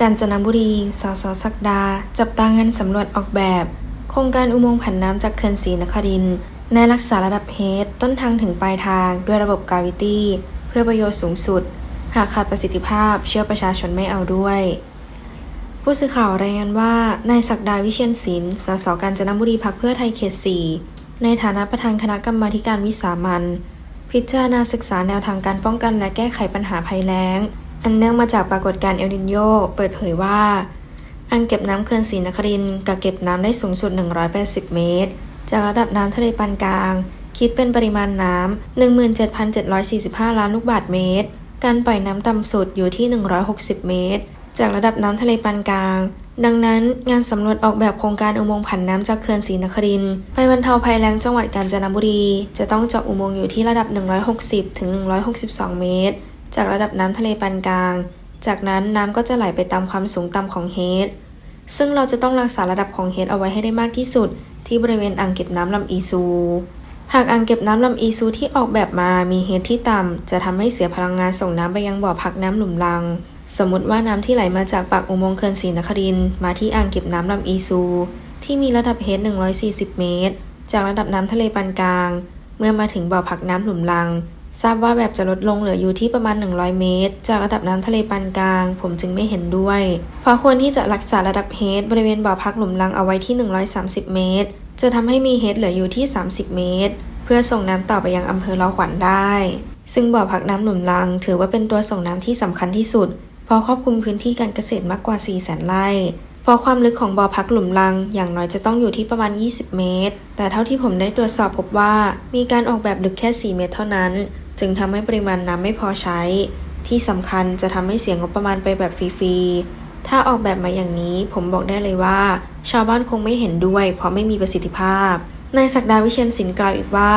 กาญจนบุรี สสศักดา จับตางานสำรวจออกแบบ โครงการอุโมงค์ผันน้ำจากเขื่อนศรีนครินในรักษาระดับเฮดต้นทางถึงปลายทางด้วยระบบกาวิตี้ เพื่อประโยชน์สูงสุด หากขาดประสิทธิภาพเชื่อประชาชนไม่เอาด้วย ผู้สื่อข่าวรายงานว่านายศักดาวิเชียนศิลป์สสกาญจนบุรีพักเพื่อไทยเขต4ในฐานะประธานคณะกรรมาการวิสามันพิจารณาศึกษาแนวทางการป้องกันและแก้ไขปัญหาภัยแล้ง อันเนื่องมาจากปรากฏการณ์เอลนินโยเปิดเผยว่า อ่างเก็บน้ำเขื่อนศรีนครินกักเก็บน้ำได้สูงสุด 180 เมตร จากระดับน้ำทะเลปานกลาง คิดเป็นปริมาณน้ำ17,745 ล้านลูกบาศก์เมตร การปล่อยน้ำต่ำสุดอยู่ที่ 160 เมตร จากระดับน้ำทะเลปานกลาง ดังนั้นงานสำรวจออกแบบโครงการอุโมงค์ผันน้ำจากเขื่อนศรีนครินไปบรรเทาภัยแล้งจังหวัดกาญจนบุรี จะต้องเจาะอุโมงค์อยู่ที่ระดับ 160-162 เมตร จากระดับน้ำทะเลปานกลาง จากนั้นน้ำก็จะไหลไปตามความสูงต่ำของเฮด ซึ่งเราจะต้องรักษาระดับของเฮดเอาไว้ให้ได้มากที่สุด ที่บริเวณอ่างเก็บน้ำลำอีซู หากอ่างเก็บน้ำลำอีซูที่ออกแบบมามีเฮดที่ต่ำ จะทำให้เสียพลังงานส่งน้ำไปยังบ่อพักน้ำหลุมลัง สมมติว่าน้ำที่ไหลมาจากปากอุโมงค์เขื่อนศรีนครินมาที่อ่างเก็บน้ำลำอีซู ที่มีระดับเฮด140 เมตร จากระดับน้ำทะเลปานกลาง เมื่อมาถึงบ่อพักน้ำหลุมลัง ทราบว่าแบบจะลดลงเหลืออยู่ที่ประมาณ 100 เมตร จากระดับน้ำทะเลปานกลาง ผมจึงไม่เห็นด้วย เพราะควรที่จะรักษาระดับเฮดบริเวณบ่อพักหลุมลังเอาไว้ที่ 130 เมตร จะทำให้มีเฮดเหลืออยู่ที่ 30 เมตร เพื่อส่งน้ำต่อไปยังอำเภอเลาขวัญได้ ซึ่งบ่อพักน้ำหลุมลัง ถือว่าเป็นตัวส่งน้ำที่สำคัญที่สุด เพราะครอบคลุมพื้นที่การเกษตรมากกว่า4แสนไร่เพราะความลึกของบ่อพักหลุมลังอย่างน้อยจะต้องอยู่ที่ประมาณ 20 เมตร แต่เท่าที่ผมได้ตรวจสอบพบว่า มีการออกแบบลึกแค่ 4 เมตรเท่านั้น จึงทำให้ปริมาณน้ำไม่พอใช้ ที่สำคัญจะทำให้เสียงบประมาณไปแบบฟรีๆ ถ้าออกแบบมาอย่างนี้ผมบอกได้เลยว่า ชาวบ้านคงไม่เห็นด้วยเพราะไม่มีประสิทธิภาพนายศักดาวิเชียนศิลป์กล่าวอีกว่า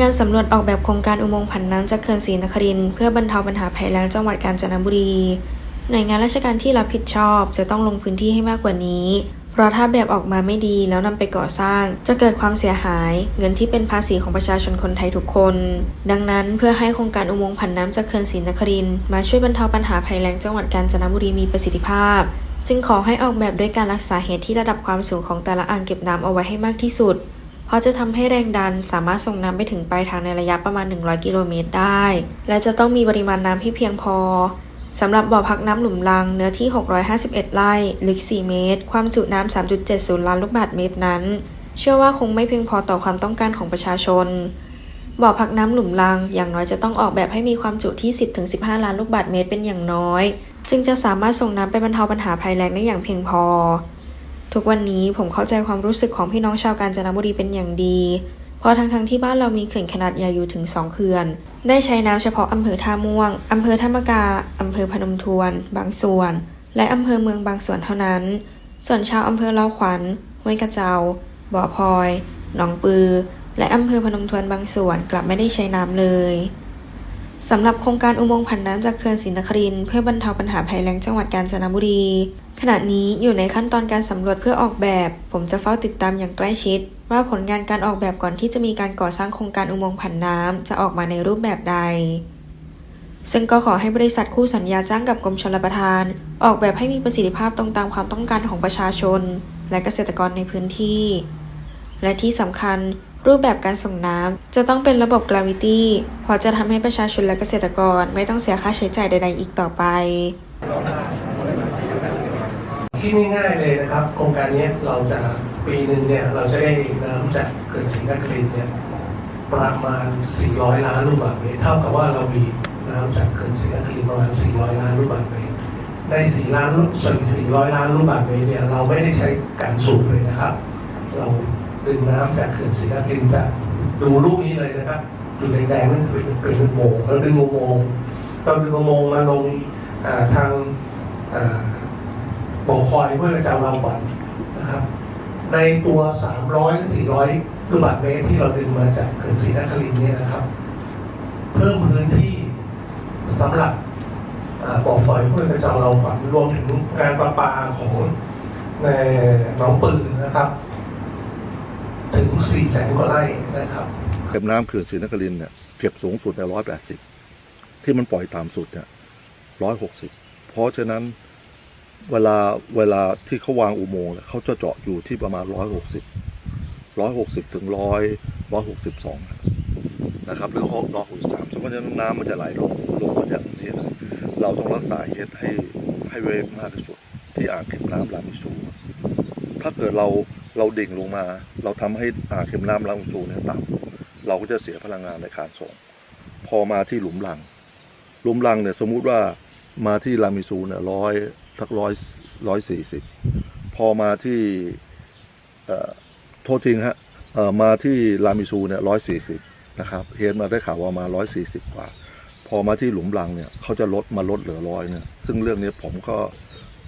งานสำรวจออกแบบโครงการอุโมงค์ผันน้ำจากเขื่อนศรีนครินเพื่อบรรเทาปัญหาภัยแล้งจังหวัดกาญจนบุรี หน่วยงานราชการที่รับผิดชอบจะต้องลงพื้นที่ให้มากกว่านี้ เพราะถ้าแบบออกมาไม่ดีแล้วนำไปก่อสร้าง จะเกิดความเสียหายเงินที่เป็นภาษีของประชาชนคนไทยทุกคน ดังนั้นเพื่อให้โครงการอุโมงค์ผันน้ำจากเขื่อนศรีนครินมาช่วยบรรเทาปัญหาภัยแล้งจังหวัดกาญจนบุรีมีประสิทธิภาพ จึงขอให้ออกแบบด้วยการรักษาเหตุที่ระดับความสูงของแต่ละอ่างเก็บน้ำเอาไว้ให้มากที่สุดเพราะจะทำให้แรงดันสามารถส่งน้ำไปถึงปลายทางในระยะประมาณ 100 กิโลเมตรได้ และจะต้องมีปริมาณน้ำที่เพียงพอ สำหรับบ่อพักน้ำหลุมลังเนื้อที่ 651 ไร่ ลึก 4 เมตร ความจุน้ำ 3.70 ล้านลูกบาศก์เมตรนั้น เชื่อว่าคงไม่เพียงพอต่อความต้องการของประชาชน บ่อพักน้ำหลุมลังอย่างน้อยจะต้องออกแบบให้มีความจุที่ 10-15 ล้านลูกบาศก์เมตรเป็นอย่างน้อย จึงจะสามารถส่งน้ำไปบรรเทาปัญหาภัยแล้งได้อย่างเพียงพอ ทุกวันนี้ผมเข้าใจความรู้สึกของพี่น้องชาวกาญจนบุรีเป็นอย่างดี เพราะทั้งๆทที่บ้านเรามีเขื่อนขนาดใหญ่อยู่ถึง 2 เขื่อน ได้ใช้น้ำเฉพาะอำเภอท่าม่วงอำเภอท่ามกาอำเภอพนมทวน บางส่วน และอำเภอเมืองบางส่วนเท่านั้น ส่วนชาวอำเภอเล่าขวัญห้วยกระเจา บ่อพลอย หนองปือ และอำเภอพนมทวนบางส่วนกลับไม่ได้ใช้น้ำเลยสำหรับโครงการอุโมงค์ผันน้ำจากเขื่อนศรีนครินเพื่อบรรเทาปัญหาภัยแล้งจังหวัดกาญจนบุรี ขณะนี้อยู่ในขั้นตอนการสำรวจเพื่อออกแบบ ผมจะเฝ้าติดตามอย่างใกล้ชิด ว่าผลงานการออกแบบก่อนที่จะมีการก่อสร้างโครงการอุโมงค์ผันน้ำจะออกมาในรูปแบบใด ซึ่งก็ขอให้บริษัทคู่สัญญาจ้างกับกรมชลประทาน ออกแบบให้มีประสิทธิภาพตรงตามความต้องการของประชาชน และเกษตรกรในพื้นที่ และที่สำคัญรูปแบบการส่งน้ำจะต้องเป็นระบบ gravity เพราะจะทำให้ประชาชนและเกษตรกรไม่ต้องเสียค่าใช้จ่ายใด ๆ อีกต่อไปคิดง่ายๆเลยนะครับ โครงการนี้เราจะ ปีหนึ่งเนี่ยเราจะได้น้ำจากเขื่อนศรีนครินทร์เนี่ยประมาณ 400 ล้านลูกบาศก์เมตรเท่ากับว่าเรามีน้ำจากเขื่อนศรีนครินทร์ประมาณ 400 ล้านลูกบาศก์เมตรใน 4 ล้านส่วน400 ล้านลูกบาศก์เมตรเนี่ยเราไม่ได้ใช้การสูบเลยนะครับ เราดึงน้ำจากเขื่อนศรีนครินทร์จากดูรูปนี้เลยนะครับดูแดงๆนั่นคือเป็นอุโมงค์เราดึงอุโมงค์เราดึงอุโมงค์มาลงทางบ่อคอยเพื่อกระเราก่อนน ในตัว 300หรือ400ลูกบาศก์เมตรที่เราดึงมาจากเขื่อนศรีนครินทร์เนี่ยนะครับ เพิ่มพื้นที่สำหรับอ่าบ่อคอยเพื่อกระจาเราก่อนรวมถึงการประปาของในหนองปืนนะครับ ถึง4แสนกว่าไร่นะครับเก็บน้ำเขื่อนศรีนครินทร์เนี่ยเก็บสูงสุดในร้อยแปดสิบที่มันปล่อยต่ำสุดเนี่ยร้อยหกสิบเพราะฉะนั้น เวลาเวลาที่เขาวางอุโมงค์เนี่ยเขาจะเจาะอยู่ที่ประมาณร้อยหกสิบร้อยหกสิบถึงร้อยร้อยหกสิบสองนะครับหรือร้อยหกสิบสามเพราะฉะนั้นน้ำมันจะไหลลงลงมาจากนี้นะเราต้องรักษาเฮดให้ให้เวฟมากที่สุด ที่อ่างเก็บน้ำลามิสูงถ้าเกิดเราเราดิ่งลงมา เราทำให้อ่างเก็บน้ำลามิสูเนี่ยต่ำเราก็จะเสียพลังงานในการส่ง พอมาที่หลุมรัง หลุมรังเนี่ยสมมุติว่า มาที่ลามิสูเนี่ยร้อยทักร้อยร้อยสี่สิบพอมาที่เอ่อโทษทิ้งฮะเอ่อมาที่ลามิสูเนี่ยร้อยสี่สิบนะครับเฮดมาได้ข่าวว่ามาร้อยสี่สิบกว่า พอมาที่หลุมรังเนี่ยเขาจะลดมาลดเหลือร้อยเนี่ยซึ่งเรื่องนี้ผมก็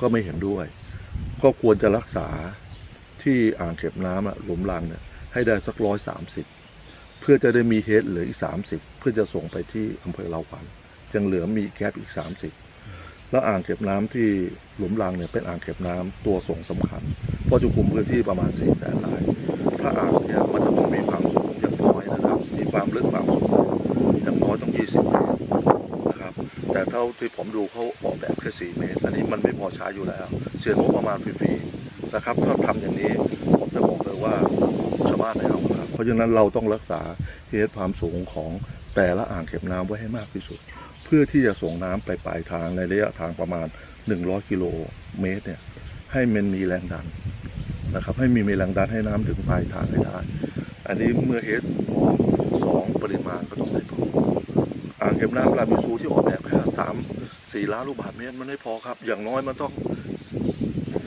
ก็ไม่เห็นด้วย ก็ควรจะรักษาที่อ่างเก็บน้ำอะหลุมรังเนี่ยให้ได้สักร้อยสามสิบเพื่อจะได้มีเฮดเหลืออีกสามสิบเพื่อจะส่งไปที่อำเภอเลาวันยังเหลือมีแก๊ปอีกสามสิบ แล้วอ่างเก็บน้ำที่หลุมรังเนี่ยเป็นอ่างเก็บน้ำตัวส่งสำคัญ เพราะจะคุมพื้นที่ประมาณสี่แสนไร่ถ้าอ่างเนี่ยมันจะต้องมีความสูงอย่างน้อยนะครับ มีความลึกความสูงอย่างน้อยต้องยี่สิบเมตรนะครับ แต่เท่าที่ผมดูเขาออกแบบแค่สี่เมตร อันนี้มันไม่พอใช้อยู่แล้ว เสียงบประมาณฟรีๆนะครับ ถ้าทำอย่างนี้ผมจะบอกเลยว่าชาวบ้านไม่เอาครับ เพราะฉะนั้นเราต้องรักษาเฮดความสูงของแต่ละอ่างเก็บน้ำไว้ให้มากที่สุด เพื่อที่จะส่งน้ำไปปลายทางในระยะทางประมาณ 100 กิโลเมตรเนี่ยให้มันมีแรงดันนะครับ ให้มีมีแรงดันให้น้ำถึงปลายทางให้ได้ อันนี้เมื่อเฮดพอสองปริมาณก็ต้องไม่พออ่างเก็บน้ำลามิซูที่ออกแบบแค่สามสี่ล้านลูกบาศก์เมตรมันไม่พอครับ อย่างน้อยมันต้อง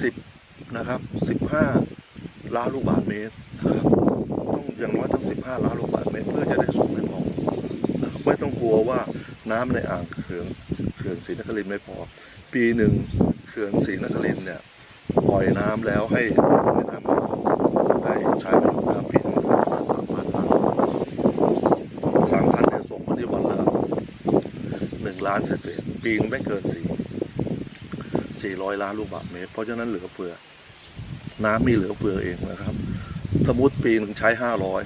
สิบนะครับสิบห้าล้านลูกบาศก์เมตรนะครับต้องอย่างน้อยต้องสิบห้าล้านลูกบาศก์เมตรเพื่อจะได้สูงไม่พอไม่ต้องกลัวว่า น้ำในอ่างเขื่อนเขื่อนศรีนครินไม่พอ ปีหนึ่งเขื่อนศรีนครินเนี่ยปล่อยน้ำแล้วให้ให้น้ำได้ใช้ประโยชน์น้ำปีนึงสามพันล้านสามพันเนี่ยส่งมาที่วันละหนึ่งล้านเศษปีนึงไม่เกินสี่สี่ร้อยล้านลูกบาศก์เมตร เพราะฉะนั้นเหลือเฟือ น้ำมีเหลือเฟือเองนะครับ สมมติปีหนึ่งใช้ห้าร้อย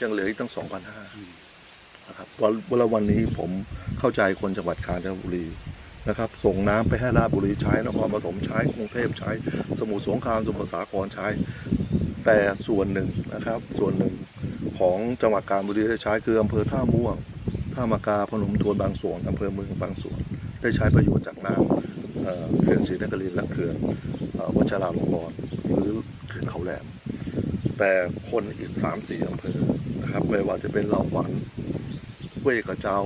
ยังเหลืออีกตั้งสองพันห้า นะครับวันวันวันนี้ผมเข้าใจคนจังหวัดกาญจนบุรีนะครับ ส่งน้ำไปให้ราชบุรีใช้นครปฐมใช้กรุงเทพใช้ สมุทรสงครามสมุทรสาครใช้ แต่ส่วนหนึ่งนะครับ ส่วนหนึ่งของจังหวัดกาญจนบุรีได้ใช้คืออำเภอท่าม่วงท่ามากาพนมทวนบางส่วนอำเภอเมืองบางส่วน ได้ใช้ประโยชน์จากน้ำเขื่อนศรีนครินทร์และเขื่อนวัชราลงกรณ์หรือเขื่อนเขาแหลมแต่คนอีกสามสี่อำเภอนะครับไม่ว่าจะเป็นเหล่าหวัน เว้ยกระเจ้า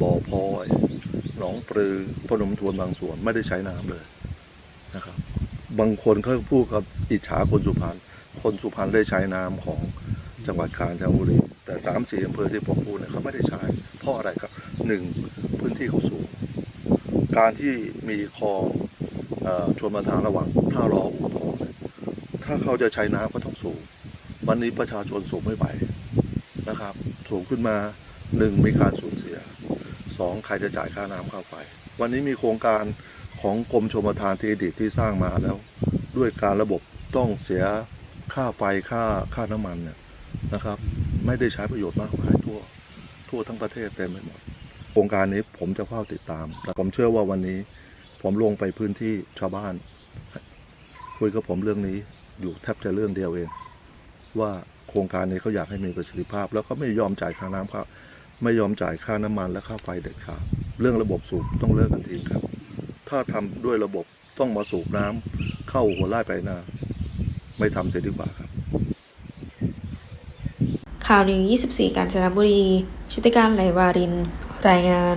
บ่อพลอยหนองปลือพนมทวนบางส่วนไม่ได้ใช้น้ำเลยนะครับ บางคนเขาพูดกับอิจฉาคนสุพรรณคนสุพรรณได้ใช้น้ำของจังหวัดกาญจนบุรีแต่สามสี่อำเภอที่ผมพูดเนี่ยเขาไม่ได้ใช้เพราะอะไรครับหนึ่งพื้นที่เขาสูง การที่มีคลองออชนประทานระหว่างท่ารออู่ทองถ้าเขาจะใช้น้ำก็ต้องสูง วันนี้ประชาชนสูงไม่ไหวนะครับ สูงขึ้นมา หนึ่งมีการสูญเสียสองใครจะจ่ายค่าน้ำค่าไฟวันนี้มีโครงการของกรมชมทานที่อดีตที่สร้างมาแล้ว ด้วยการระบบต้องเสียค่าไฟค่าค่าน้ำมันเนี่ยนะครับ ไม่ได้ใช้ประโยชน์มากมายทั่ว ทั่วทั้งประเทศเต็มไปหมดโครงการนี้ผมจะเฝ้าติดตามแต่ผมเชื่อว่าวันนี้ ผมลงไปพื้นที่ชาวบ้าน คุยกับผมเรื่องนี้อยู่แทบจะเรื่องเดียวเอง ว่าโครงการนี้เขาอยากให้มีประสิทธิภาพ แล้วก็ไม่ยอมจ่ายค่าน้ำครับ ไม่ยอมจ่ายค่าน้ำมันและค่าไฟเด็ดขาดเรื่องระบบสูบต้องเลิกกันทีครับ ถ้าทำด้วยระบบต้องมาสูบน้ำเข้าหัวไร่ไปหน้าไม่ทำเสียดีกว่าครับ ข่าวนิว24 กาญจนบุรีชุติการไหลวาริน รายงาน